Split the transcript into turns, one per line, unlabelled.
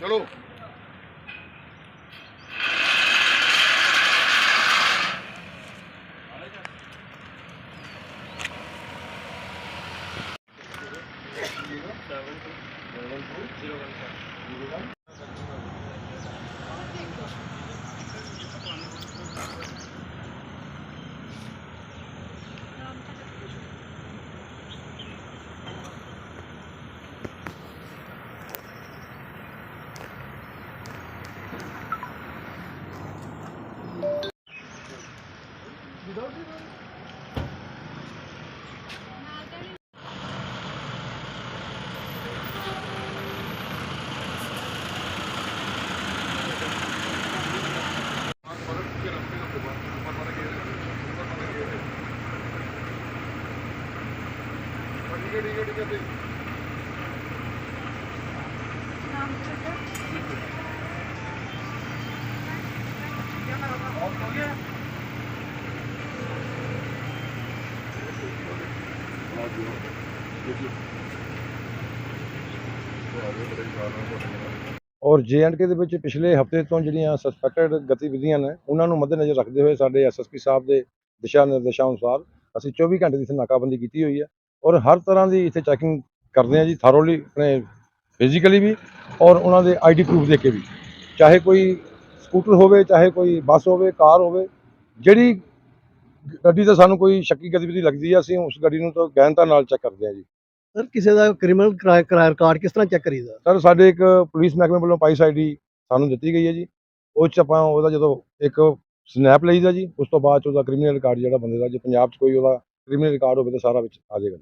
ਚਲੋ Seven two zero one five. ਠੀਕ ਹੈ ਠੀਕ ਹੈ ਠੀਕ ਹੈ ਤੇ
ਔਰ ਕੇ ਦੇ ਵਿੱਚ ਪਿਛਲੇ ਹਫ਼ਤੇ ਤੋਂ ਜਿਹੜੀਆਂ ਸਸਪੈਕਟਡ ਗਤੀਵਿਧੀਆਂ ਨੇ, ਉਹਨਾਂ ਨੂੰ ਮੱਦੇਨਜ਼ਰ ਰੱਖਦੇ ਹੋਏ ਸਾਡੇ ਐਸਐਸਪੀ ਸਾਹਿਬ ਦੇ ਦਿਸ਼ਾ ਨਿਰਦੇਸ਼ਾਂ ਅਨੁਸਾਰ ਅਸੀਂ 24 ਘੰਟੇ ਦੀ ਇੱਥੇ ਨਾਕਾਬੰਦੀ ਕੀਤੀ ਹੋਈ ਹੈ ਔਰ ਹਰ ਤਰ੍ਹਾਂ ਦੀ ਇੱਥੇ ਚੈਕਿੰਗ ਕਰਦੇ ਹਾਂ ਜੀ ਥਾਰੋਲੀ ਆਪਣੇ ਫਿਜ਼ੀਕਲੀ ਵੀ ਔਰ ਉਹਨਾਂ ਦੇ ਆਈਡੀ ਪ੍ਰੂਫ ਦੇ ਕੇ ਵੀ। ਚਾਹੇ ਕੋਈ ਸਕੂਟਰ ਹੋਵੇ, ਚਾਹੇ ਕੋਈ ਬੱਸ ਹੋਵੇ, ਕਾਰ ਹੋਵੇ, ਜਿਹੜੀ ਗੱਡੀ ਤੇ ਸਾਨੂੰ ਕੋਈ ਸ਼ੱਕੀ ਗਤੀਵਿਧੀ ਲੱਗਦੀ ਹੈ ਅਸੀਂ ਉਸ ਗੱਡੀ ਨੂੰ ਤਾਂ ਗਹਿਨਤਾ ਨਾਲ ਚੈੱਕ ਕਰਦੇ ਹਾਂ ਜੀ।
ਸਰ ਕਿਸੇ ਦਾ ਕ੍ਰਿਮੀਨਲ ਕਰਾਰ ਰਿਕਾਰਡ ਕਿਸ ਤਰ੍ਹਾਂ ਚੈੱਕ ਕਰੀਦਾ
ਸਰ ਸਾਡੇ ਇੱਕ ਪੁਲਿਸ ਮਹਿਕਮੇ ਵੱਲੋਂ ਪਾਈਸ ਆਈਡੀ ਸਾਨੂੰ ਦਿੱਤੀ ਗਈ ਹੈ ਜੀ। ਉਹ 'ਚ ਆਪਾਂ ਉਹਦਾ ਜਦੋਂ ਇੱਕ ਸਨੈਪ ਲਈਦਾ ਜੀ ਉਸ ਤੋਂ ਬਾਅਦ ਉਹਦਾ ਕ੍ਰਿਮੀਨਲ ਰਿਕਾਰਡ ਜਿਹੜਾ ਬੰਦੇ ਦਾ ਜੇ ਪੰਜਾਬ 'ਚ ਕੋਈ ਉਹਦਾ ਕ੍ਰਿਮੀਨਲ ਰਿਕਾਰਡ ਹੋਵੇ ਤਾਂ ਸਾਰਾ ਵਿੱਚ ਆ ਜਾਏਗਾ